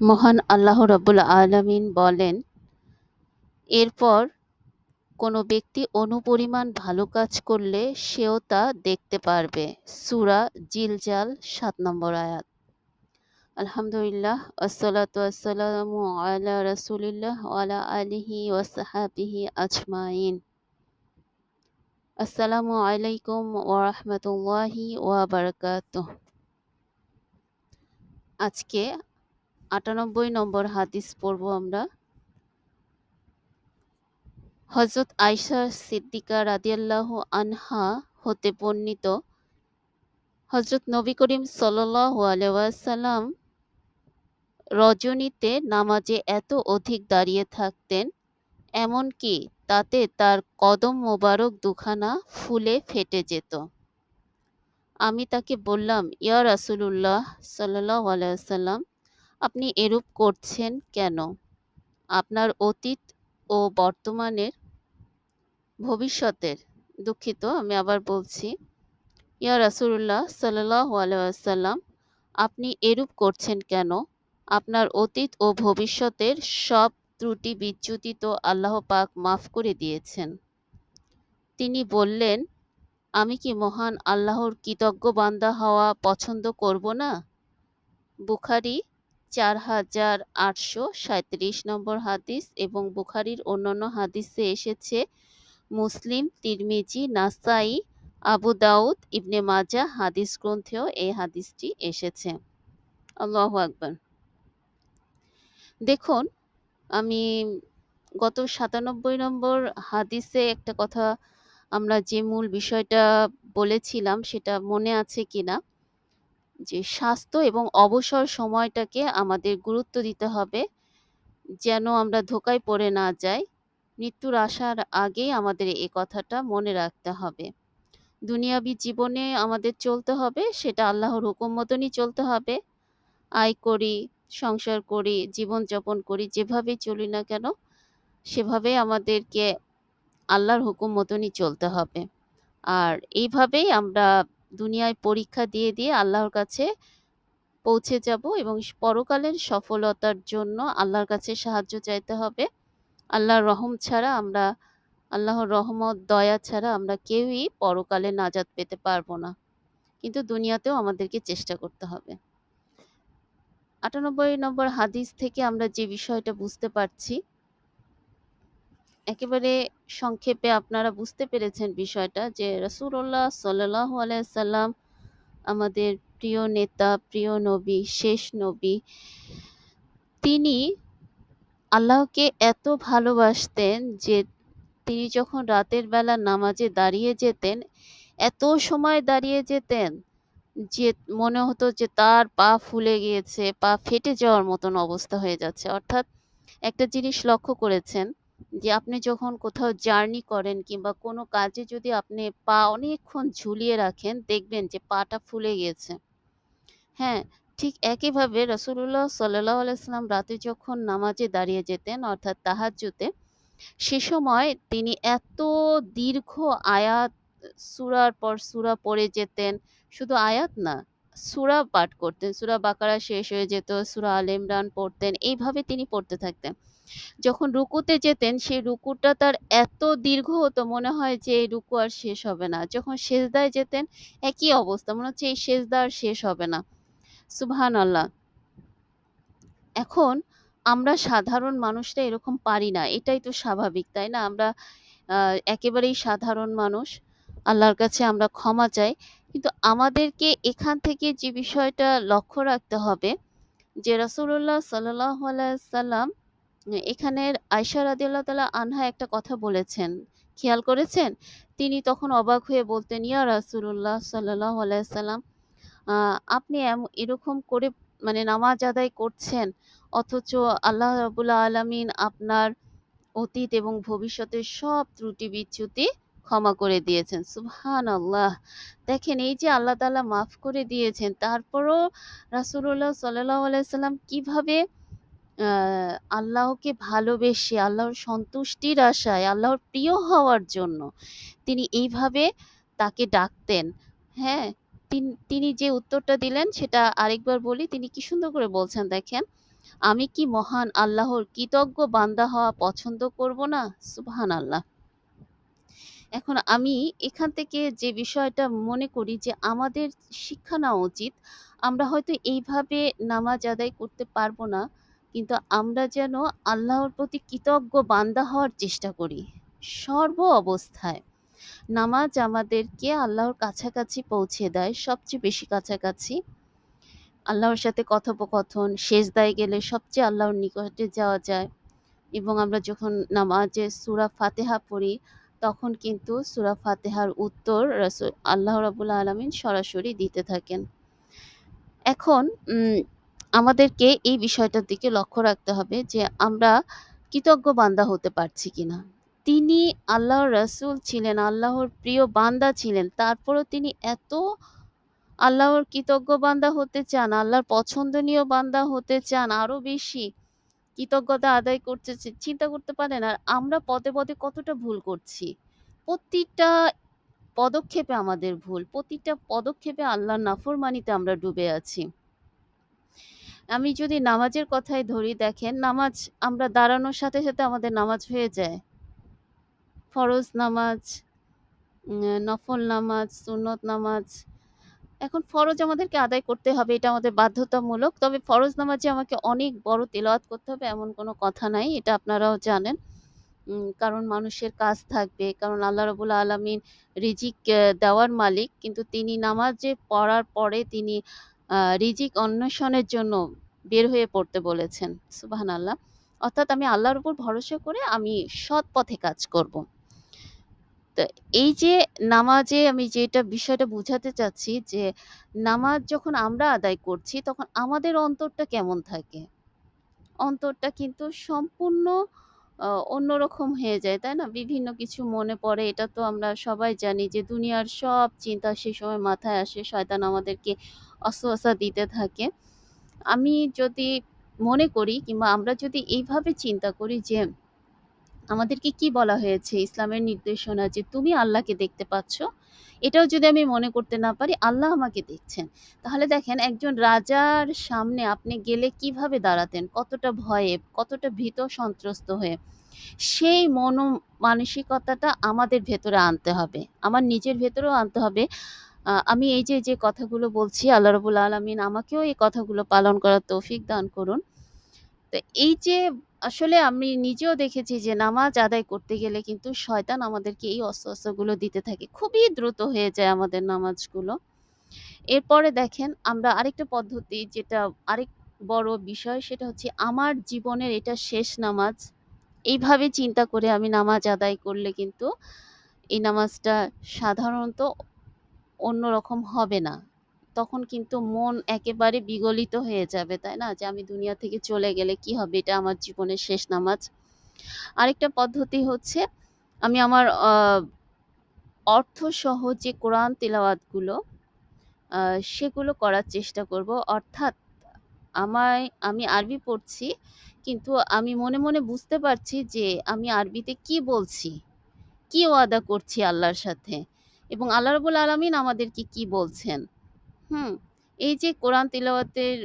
মহান আল্লাহ রাব্বুল আলামিন বলেন, এরপর কোনো ব্যক্তি অনুপরিমাণ ভালো কাজ করলে সেও তা দেখতে পারবে। সূরা জিলজাল সাত নম্বর আয়াত। আলহামদুলিল্লাহ আসসালাতু ওয়াসসালামু আলা রাসূলিল্লাহ আলা আলিহি ওয়া আজমাইন। আসসালামু আলাইকুম ওয়া বারাকাতুহ। আজকে ৯৮ নম্বর হাদিস পড়ব আমরা। হযরত আয়েশা সিদ্দিকা রাদিয়াল্লাহু আনহা হতে বর্ণিত হযরত নবী করিম সাল্লাল্লাহু আলাইহি ওয়াসাল্লাম রজনীতে নামাজে এত অধিক দাঁড়িয়ে থাকতেন, এমনকি তাতে তার কদম মোবারক দুখানা ফুলে ফেটে যেত। আমি তাকে বললাম, ইয়া রাসূলুল্লাহ সাল্লাল্লাহু আলাইহি ওয়াসাল্লাম, আপনি এরূপ করছেন কেন? আপনার অতীত ও বর্তমানের ভবিষ্যতের দুঃখিত আমি আবার বলছি, ইয়া রাসুল্লাহ ওয়াসাল্লাম, আপনি এরূপ করছেন কেন? আপনার অতীত ও ভবিষ্যতের সব ত্রুটি বিচ্যুতি তো আল্লাহ পাক মাফ করে দিয়েছেন। তিনি বললেন, আমি কি মহান আল্লাহর কৃতজ্ঞ বান্দা হওয়া পছন্দ করব না? বুখারী ৪৮৩৭ নম্বর হাদিস এবং বুখারীর অন্যান্য হাদিসে এসেছে মুসলিম, তিরমিজি, নাসাই, আবু দাউদ, ইবনে মাজা হাদিস গ্রন্থেও এই হাদিসটি এসেছে। আল্লাহু আকবার। দেখুন, আমি গত ৯৭ নম্বর হাদিসে একটা কথা আমরা যে মূল বিষয়টা বলেছিলাম সেটা মনে আছে কিনা? যে স্বাস্থ্য এবং অবসর সময়টাকে আমাদের গুরুত্ব দিতে হবে, যেন আমরা ধোকায় পড়ে না যাই। মৃত্যুর আসার আগেই আমাদের এ কথাটা মনে রাখতে হবে। দুনিয়াবী জীবনে আমাদের চলতে হবে, সেটা আল্লাহর হুকুম মতনই চলতে হবে। আয় করি, সংসার করি, জীবনযাপন করি, যেভাবেই চলি না কেন, সেভাবে আমাদেরকে আল্লাহর হুকুম মতনই চলতে হবে। আর এইভাবেই আমরা দুনিয়ায় পরীক্ষা দিয়ে, দিয়ে আল্লাহর কাছে পৌঁছে যাব এবং পরকালের সফলতার জন্য আল্লাহর কাছে সাহায্য চাইতে হবে। আল্লাহর রহম ছাড়া আমরা আল্লাহর রহমত, দয়া ছাড়া আমরা কেউই পরকালে নাজাত পেতে পারব না। কিন্তু দুনিয়াতেও আমাদেরকে চেষ্টা করতে হবে। ৯৮ নম্বর হাদিস থেকে আমরা যে বিষয়টা বুঝতে পারছি একেবারে সংক্ষেপে আপনারা বুঝতে পেরেছেন বিষয়টা যে রাসূলুল্লাহ সাল্লাল্লাহু আলাইহি সাল্লাম আমাদের প্রিয় নেতা, প্রিয় নবী, শেষ নবী। তিনি আল্লাহকে এত ভালোবাসতেন যে তিনি যখন রাতের বেলা নামাজে দাঁড়িয়ে যেতেন, এত সময় দাঁড়িয়ে যেতেন যে মনে হতো যে তার পা ফুলে গিয়েছে, পা ফেটে যাওয়ার মতন অবস্থা হয়ে যাচ্ছে। অর্থাৎ একটা জিনিস লক্ষ্য করেছেন যে আপনি যখন কোথাও জার্নি করেন কিংবা কোনো কাজে যদি আপনি পা অনেকক্ষণ ঝুলিয়ে রাখেন, দেখবেন যে পাটা ফুলে গেছে হ্যাঁ, ঠিক একইভাবে রাসূলুল্লাহ সাল্লাল্লাহু আলাইহি রাতে যখন নামাজে দাঁড়িয়ে যেতেন অর্থাৎ তাহাজ্জুদে, সে সময় তিনি এত দীর্ঘ আয়াত সুরার পর সূরা পড়ে যেতেন। শুধু আয়াত না, সূরা পাঠ করতেন। সূরা বাকারা শেষ হয়ে যেত, সূরা আলে ইমরান পড়তেন। এইভাবে তিনি পড়তে থাকতেন। যখন রুকুতে যেতেন, সেই রুকুটা তার এত দীর্ঘ হতো মনে হয় যে এই রুকু আর শেষ হবে না। যখন সেজদায় যেতেন, একই অবস্থা। মনে হচ্ছে এই সেজদা আর শেষ হবে না। সুবহানাল্লাহ। এখন আমরা সাধারণ মানুষরা এরকম পারি না। এটাই তো স্বাভাবিক, তাই না? আমরা একেবারেই সাধারণ মানুষ। আল্লাহর কাছে আমরা ক্ষমা চাই। কিন্তু আমাদেরকে এখান থেকে যে বিষয়টা লক্ষ্য রাখতে হবে যে রাসূলুল্লাহ সাল্লাল্লাহু আলাইহি ওয়াসাল্লাম এখানের আয়েশা রাদিয়াল্লাহু তাআলা আনহা একটা কথা বলেছেন। খেয়াল করেছেন? তিনি তখন অবাক হয়ে বলতেন, ইয়া রাসূলুল্লাহ সাল্লাল্লাহু আলাইহি ওয়াসাল্লাম, আপনি এরকম করে মানে নামাজ আদায় করছেন, অথচ আল্লাহ রাব্বুল আলামিন আপনার অতীত এবং ভবিষ্যতের সব ত্রুটি বিচ্যুতি ক্ষমা করে দিয়েছেন। সুহান আল্লাহ দেখেন এই যে আল্লাহ তাআলা মাফ করে দিয়েছেন, তারপরও রাসূলুল্লাহ সাল্লাল্লাহু আলাইহি ওয়াসাল্লাম কীভাবে আল্লাহকে ভালোবেসে, আল্লাহর সন্তুষ্টির আশায়, আল্লাহর প্রিয় হওয়ার জন্য তিনি এইভাবে তাকে ডাকতেন। হ্যাঁ? তিন যে উত্তরটা দিলেন সেটা আরেকবার বলি। তিনি কি সুন্দর করে বলছেন দেখেন, আমি কি মহান আল্লাহর কৃতজ্ঞ বান্দা হওয়া পছন্দ করব না? সুবহানাল্লাহ। এখন আমি এখান থেকে যে বিষয়টা মনে করি যে আমাদের শিক্ষা নেওয়া উচিত। আমরা হয়তো এইভাবে নামাজ আদায় করতে পারব না। কিন্তু আমরা যেন আল্লাহর প্রতি কৃতজ্ঞ বান্দা হওয়ার চেষ্টা করি। সর্ব অবস্থায়। নামাজ আমাদেরকে আল্লাহর কাছাকাছি পৌঁছে দেয়, সবচেয়ে বেশি কাছাকাছি। আল্লাহর সাথে কথোপকথন, সেজদায় গেলে সবচেয়ে আল্লাহর নিকটে যাওয়া যায় এবং আমরা যখন নামাজে সুরা ফাতেহা পড়ি, তখন কিন্তু সূরা ফাতিহার উত্তর রাসূল আল্লাহ রাব্বুল আলামিন সরাসরি দিতে থাকেন। এখন আমাদেরকে এই বিষয়টার দিকে লক্ষ্য রাখতে হবে যে আমরা কৃতজ্ঞ বান্দা হতে পারছি কিনা। তিনি আল্লাহর রাসূল ছিলেন, আল্লাহর প্রিয় বান্দা ছিলেন। তারপরও তিনি এত আল্লাহর কৃতজ্ঞ বান্দা হতে চান, আল্লাহর পছন্দনীয় বান্দা হতে চান আরও বেশি। কৃতজ্ঞতা আদায় করতে চি চিন্তা করতে পারেন? আর আমরা পদে, পদে কতটা ভুল করছি। প্রতিটা পদক্ষেপে আমাদের ভুল। প্রতিটা পদক্ষেপে আল্লাহর নাফরমানিতে আমরা ডুবে আছি। আমি যদি নামাজের কথাই ধরি দেখেন, নামাজ আমরা দাঁড়ানোর সাথে, সাথে আমাদের নামাজ হয়ে যায়। ফরজ নামাজ, নফল নামাজ, সুন্নত নামাজ। এখন ফরজ আমাদেরকে আদায় করতে হবে, এটা আমাদের বাধ্যতামূলক। তবে ফরজ নামাজে আমাকে অনেক বড় তেলাওয়াত করতে হবে, এমন কোনো কথা নাই। এটা আপনারাও জানেন। কারণ মানুষের কাজ থাকবে। কারণ আল্লাহ রাব্বুল আলামিন রিজিক দেওয়ার মালিক। কিন্তু তিনি নামাজে পড়ার পরে তিনি রিজিক অন্বেষণের জন্য বের হয়ে পড়তে বলেছেন। সুবহানাল্লাহ। অর্থাৎ আমি আল্লাহর উপর ভরসা করে আমি সৎ পথে কাজ করব। তো এই যে নামাজে আমি যেটা বিষয়টা বুঝাতে চাচ্ছি যে নামাজ যখন আমরা আদায় করছি তখন আমাদের অন্তরটা কেমন থাকে? অন্তরটা কিন্তু সম্পূর্ণ অন্যরকম হয়ে যায়, তাই না? বিভিন্ন কিছু মনে পড়ে। এটা তো আমরা সবাই জানি যে দুনিয়ার সব চিন্তা সে সময় মাথায় আসে। শয়তান আমাদেরকে ওয়াসওয়াসা দিতে থাকে। আমি যদি মনে করি কিংবা আমরা যদি এইভাবে চিন্তা করি যে আমাদেরকে কি বলা হয়েছে ইসলামের নির্দেশনা যে তুমি আল্লাহকে দেখতে পাচ্ছ। এটাও যদি আমি মনে করতে না পারি আল্লাহ আমাকে দেখছেন। তাহলে দেখেন একজন রাজার সামনে আপনি গেলে কীভাবে দাঁড়াতেন? কতটা ভয়ে, কতটা ভীত সন্ত্রস্ত হয়ে। সেই মন মানসিকতাটা আমাদের ভেতরে আনতে হবে। আমার নিজের ভেতরেও আনতে হবে। আমি এই যে, যে কথাগুলো বলছি আল্লাহ রাব্বুল আলামিন আমাকেও এই কথাগুলো পালন করার তৌফিক দান করুন। তো এই যে আসলে আমি নিজেও দেখেছি যে নামাজ আদায় করতে গেলে কিন্তু শয়তান আমাদেরকে এই ওয়াসওয়াসাগুলো দিতে থাকে। খুবই দ্রুত হয়ে যায় আমাদের নামাজগুলো। এরপরে দেখেন আমরা আরেকটা পদ্ধতি যেটা আরেক বড় বিষয় সেটা হচ্ছে আমার জীবনের এটা শেষ নামাজ। এইভাবে চিন্তা করে আমি নামাজ আদায় করলে কিন্তু এই নামাজটা সাধারণত অন্যরকম হবে না। তখন কিন্তু মন একেবারে বিগলিত হয়ে যাবে, তাই না? যে আমি দুনিয়া থেকে চলে গেলে কি হবে? এটা আমার জীবনের শেষ নামাজ। আরেকটা পদ্ধতি হচ্ছে আমি আমার অর্থসহ যে কোরআন তিলাওয়াতগুলো সেগুলো করার চেষ্টা করব। অর্থাৎ আমায় আমি আরবি পড়ছি কিন্তু আমি মনে, মনে বুঝতে পারছি যে আমি আরবিতে কি বলছি? কি ওয়াদা করছি আল্লাহর সাথে? এবং আল্লাহ রাব্বুল আলামিন আমাদেরকে কি বলছেন? হুম? এই যে কোরআন তিলাওয়াতের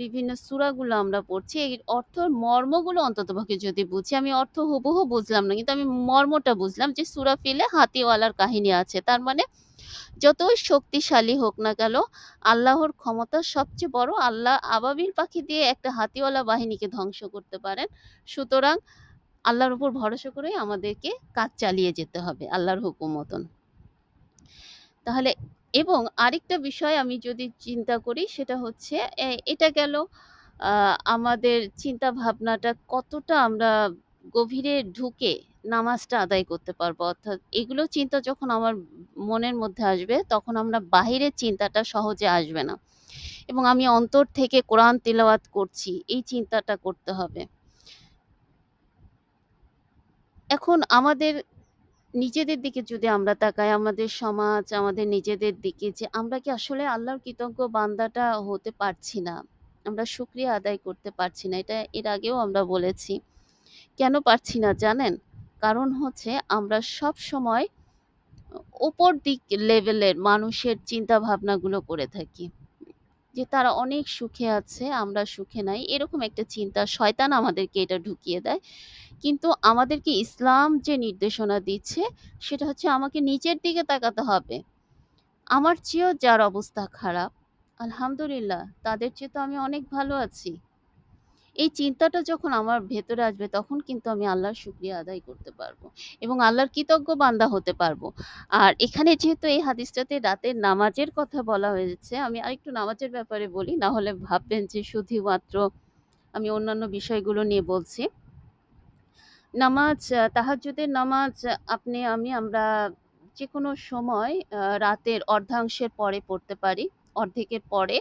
বিভিন্ন সূরাগুলো আমরা পড়ছি এর অর্থর মর্মগুলো অন্ততপক্ষে যদি বুঝি, আমি অর্থ হুবহু বুঝলাম না। কিন্তু আমি মর্মটা বুঝলাম যে সূরা ফিলে হাতিওয়ালার কাহিনী আছে। তার মানে যতই শক্তিশালী হোক না কেন আল্লাহর ক্ষমতা সবচেয়ে বড়। আল্লাহ আবাবিল পাখি দিয়ে একটা হাতিওয়ালা বাহিনীকে ধ্বংস করতে পারেন। সুতরাং আল্লাহর উপর ভরসা করেই আমাদেরকে কাজ চালিয়ে যেতে হবে আল্লাহর হুকুম মতন। তাহলে এবং আরেকটা বিষয় আমি যদি চিন্তা করি সেটা হচ্ছে এটা গেল আমাদের চিন্তা ভাবনাটা কতটা আমরা গভীরে ঢুকে নামাজটা আদায় করতে পারব। অর্থাৎ এগুলো চিন্তা যখন আমার মনের মধ্যে আসবে, তখন আমরা বাহিরের চিন্তাটা সহজে আসবে না। এবং আমি অন্তর থেকে কোরআন তিলাওয়াত করছি, এই চিন্তাটা করতে হবে। এখন আমাদের নিজেদের দিকে যদি আমরা তাকাই, আমাদের সমাজ, আমাদের নিজেদের দিকে যে আমরা কি আসলে আল্লাহর কৃতজ্ঞ বান্দাটা হতে পারছি না। আমরা শুকরিয়া আদায় করতে পারছি না। এটা এর আগেও আমরা বলেছি। কেন পারছি না জানেন? কারণ হচ্ছে আমরা সবসময় ও উপর দিক লেভেলের মানুষের চিন্তা ভাবনাগুলো করে থাকি। যে তারা অনেক সুখে আছে, আমরা সুখে নাই। এরকম একটা চিন্তা শয়তান আমাদেরকে এটা ঢুকিয়ে দেয়। কিন্তু আমাদেরকে ইসলাম যে নির্দেশনা দিচ্ছে সেটা হচ্ছে আমাকে নিচের দিকে তাকাতে হবে। আমার চেয়েও যার অবস্থা খারাপ, আলহামদুলিল্লাহ তাদের চেয়ে তো আমি অনেক ভালো আছি। এই চিন্তাটা যখন আমার ভেতরে আসবে তখন কিন্তু আমি আল্লাহর শুক্রিয়া আদায় করতে পারব এবং আল্লাহর কৃতজ্ঞ বান্দা হতে পারব। আর এখানে যেহেতু এই হাদিসটাতে রাতের নামাজের কথা বলা হয়েছে, আমি আরেকটু নামাজের ব্যাপারে বলি। না হলে ভাববেন যে শুধুমাত্র আমি অন্যান্য বিষয়গুলো নিয়ে বলছি। নামাজ আ তাহাজ্জুদের নামাজ আপনি আমি আমরা যেকোনো সময় আ রাতের অর্ধাংশের পরে পড়তে পারি। অর্ধেকের পরে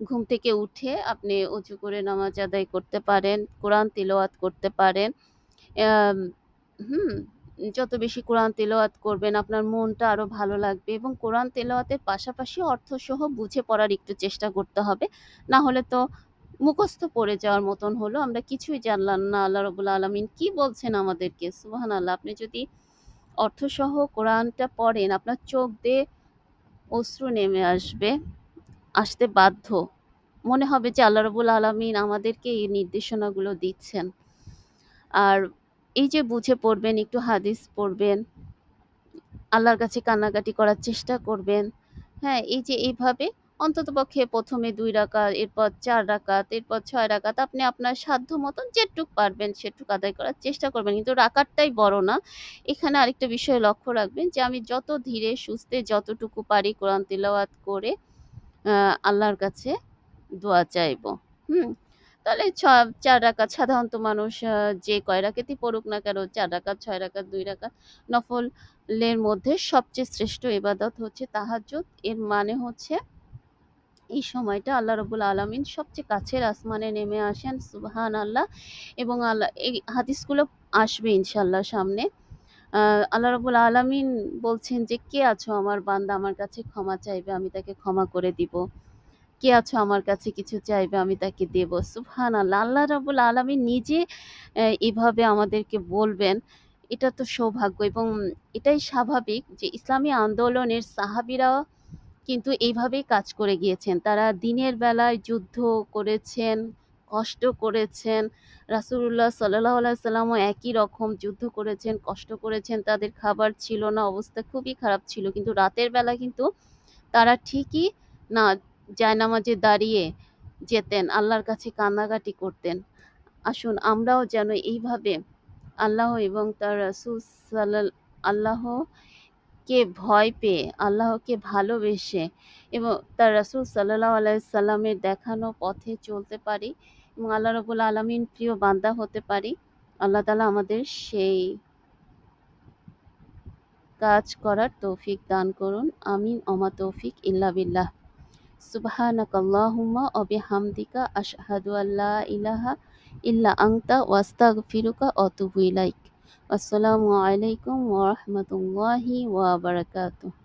ঘুম থেকে উঠে আপনি অজু করে নামাজ আদায় করতে পারেন, কোরআন তিলাওয়াত করতে পারেন। হুম? যত বেশি কোরআন তিলাওয়াত করবেন আপনার মনটা আরও ভালো লাগবে এবং কোরআন তিলাওয়াতের পাশাপাশি অর্থসহ বুঝে পড়ার একটু চেষ্টা করতে হবে। না হলে তো মুখস্থ পড়ে যাওয়ার মতন হলো। আমরা কিছুই জানলাম না আল্লাহ রাব্বুল আলামিন কি বলছেন আমাদেরকে। সুবহানাল্লাহ! আপনি যদি অর্থসহ কোরআনটা পড়েন আপনার চোখ দিয়ে অশ্রু নেমে আসবে। আসতে বাধ্য। মনে হবে যে আল্লাহ রাব্বুল আলামিন আমাদেরকে এই নির্দেশনাগুলো দিচ্ছেন। আর এই যে বুঝে পড়বেন, একটু হাদিস পড়বেন। আল্লাহর কাছে কান্নাকাটি করার চেষ্টা করবেন। হ্যাঁ? এই যে এইভাবে অন্ততপক্ষে ১ম এ ২ রাকাত, এরপর চার রাকাত, এরপর ৬ রাকাত আপনি আপনার সাধ্য মতন যেটুক পারবেন সেটুক আদায় করার চেষ্টা করবেন। কিন্তু রাকাতটাই বড় না। এখানে আরেকটা বিষয় লক্ষ্য রাখবেন যে আমি যত ধীরে সুস্থে যতটুকু পারি কোরআন তিলাওয়াত করে আল্লাহর কাছে দোয়া চাইব। হুম? তাহলে ছ ৪ রাকাত সাধারণত মানুষ যে কয় রাকাতই পড়ুক না কেন ৪ রাকাত, ৬ রাকাত, ২ রাকাত নফলের মধ্যে সবচেয়ে শ্রেষ্ঠ এবাদত হচ্ছে তাহাজ্জুদ। এর মানে হচ্ছে এই সময়টা আল্লাহ রাব্বুল আলামিন সবচেয়ে কাছের আসমানে নেমে আসেন। সুবহান আল্লাহ এবং আল্লাহ এই হাদিসগুলো আসবে ইনশাল্লাহ সামনে। আল্লাহ রাব্বুল আলামিন বলছেন যে, "কে আছো আমার বান্দা আমার কাছে ক্ষমা চাইবে, আমি তাকে ক্ষমা করে দিব। কে আছো আমার কাছে কিছু চাইবে, আমি তাকে দেব।" সুবহানাল্লাহ! আল্লাহ রাব্বুল আলামিন নিজে এভাবে আমাদেরকে বলবেন, এটা তো সৌভাগ্য এবং এটাই স্বাভাবিক যে ইসলামী আন্দোলনের সাহাবীরাও কিন্তু এইভাবেই কাজ করে গিয়েছেন। তারা দিনের বেলায় যুদ্ধ করেছেন, কষ্ট করেছেন। রাসূলুল্লাহ সাল্লাল্লাহু আলাইহি ওয়াসাল্লামও একই রকম যুদ্ধ করেছেন, কষ্ট করেছেন। তাদের খাবার ছিল না, অবস্থা খুবই খারাপ ছিল। কিন্তু রাতের বেলা কিন্তু তারা ঠিকই না জায়নামাজে দাঁড়িয়ে যেতেন, আল্লাহর কাছে কান্নাকাটি করতেন। আসুন আমরাও যেন এইভাবে আল্লাহ এবং তার রাসূল সাল্লাল আল্লাহকে ভয় পেয়ে, আল্লাহকে ভালোবেসে এবং তার রাসূল সাল্লাল্লাহু আলাইহি সাল্লামের দেখানো পথে চলতে পারি এবং আল্লাহ রাব্বুল আলামিন প্রিয় বান্দা হতে পারি। আল্লাহ তাআলা আমাদের সেই কাজ করার তৌফিক দান করুন। আমিন ওমা তৌফিক ইল্লা বিল্লাহ। সুবহানাকাল্লাহুম্মা ওয়া বিহামদিকা আশহাদু আল্লা ইলাহা ইল্লা আংতা ওয়াস্তাগফিরুকা ওয়া আতুবু ইলাইক। আসসালামু আলাইকুম ওরহমতুল্লাহি রাহমাতুল্লাহি ওয়া বারাকাতুহু।